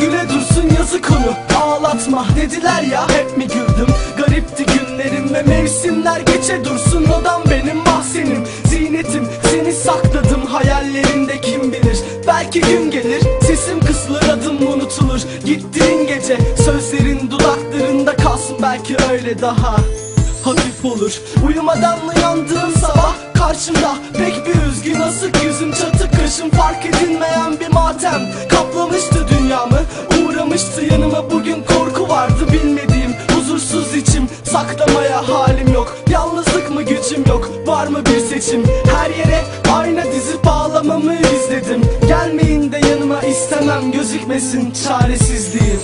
güle dursun yazık onu Ağlatma dediler ya hep mi güldüm? Garipti günlerim ve mevsimler geçe dursun. Odam benim mahzenim Ziynetim seni sakladım. Hayallerinde kim bilir? Belki gün gelir sesim kısılır adım unutulur. Gittiğin gece sözlerin dudaklarında kalsın. Belki öyle daha Hafif olur. Uyumadan uyandığım sabah Karşımda. Pek bir üzgün asık yüzüm Çatık kaşım. Fark edilmeyen bir matem Kaplamıştı dünyamı. Uğramıştı yanıma bugün korku vardı Bilmediğim. Huzursuz içim Saklamaya halim yok. Yalnızlık mı gücüm yok? Var mı bir seçim? Her yere ayna dizip ağlamamı izledim. Gelmeyin de yanıma istemem Gözükmesin çaresizliğim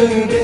Yakılır bedenim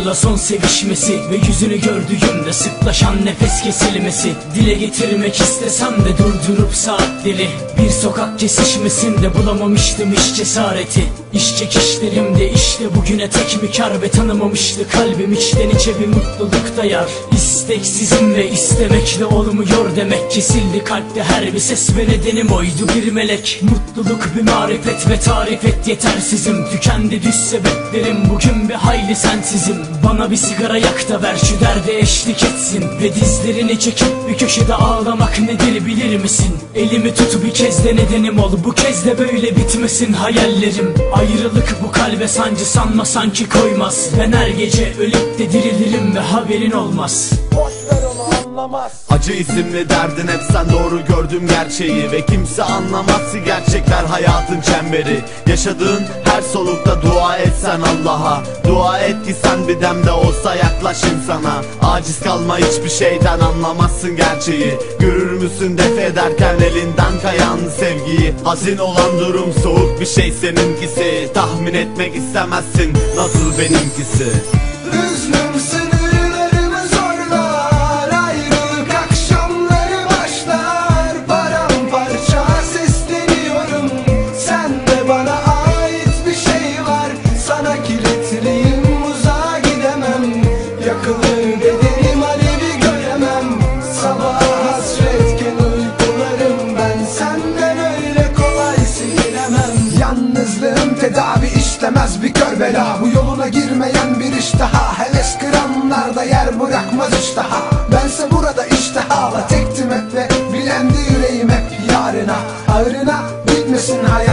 satırla son sevişmesi Ve yüzünü gördüğümde sıklaşan nefes kesilmesi. Dile getirmek istesem de durdurup saatleri Bir sokak kesişmesinde bulamamıştım hiç cesareti. İş çekişlerimde işte bugüne tek bir kar Ve tanımamıştı kalbim. İçten içe bir mutluluk dayar İsteksizim ve istemekle olmuyor demek. Kesildi kalpte her bir ses ve nedenim oydu bir melek. Mutluluk bir marifet ve tarif et. Yetersizim Tükendi düz sebeplerim. Bugün bir hayli sensizim Bana bir sigara yak da ver şu derde eşlik etsin. Ve dizlerini çekip bir köşede ağlamak nedir bilir misin? Elimi tut bir kez de nedenim ol bu kez de böyle bitmesin hayallerim. Ayrılık bu kalbe sancı sanma sanki koymaz. Ben her gece ölüp de dirilirim ve haberin olmaz Acı isimli derdin hep sen doğru gördüm gerçeği Ve kimse anlamaz ki gerçekler hayatın çemberi. Yaşadığın her solukta dua etsen Allah'a Dua et ki sen bir demde olsa yaklaş insana Aciz kalma hiçbir şeyden anlamazsın gerçeği. Görür müsün def ederken elinden kayan sevgiyi? Hazin olan durum soğuk bir şey seninkisi. Tahmin etmek istemezsin nasıl benimkisi. Hüznüm işlemez bir kör bela. Bu yoluna girmeyen bir iş daha. Heves kıranlarda yer bırakmaz iş daha. Bense burada iştihala tektim hep ve bilendi yüreğim hep yarına. Ağrına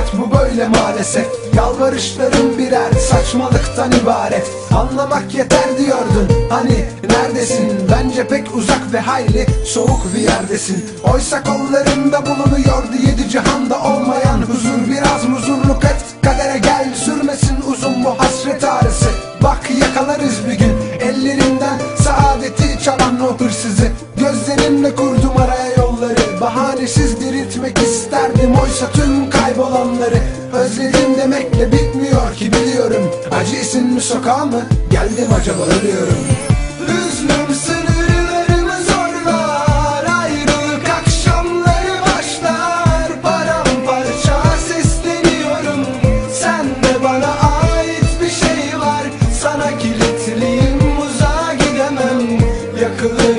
hayat bu böyle maalesef. Yalvarışlarım birer saçmalıktan ibaret. Anlamak yeter diyordun hani neredesin? Bence pek uzak ve hayli soğuk bir yerdesin. Oysa kollarında bulunuyordu yedi cihanda olmayan huzur. Biraz muzurluk et kadere gel sürmesin uzun bu hasret ağrısı. Bak yakalarız bir gün ellerinden saadeti çalan o hırsızı. Gözlerimle kurdum demekle bitmiyor ki biliyorum. Acı isimli sokağa mı geldim acaba ölüyorum. Hüznüm sınırlarımı zorlar Ayrılık akşamları başlar. Paramparça sesleniyorum Sen de bana ait bir şey var. Sana kilitliyim uzağa gidemem Yakılır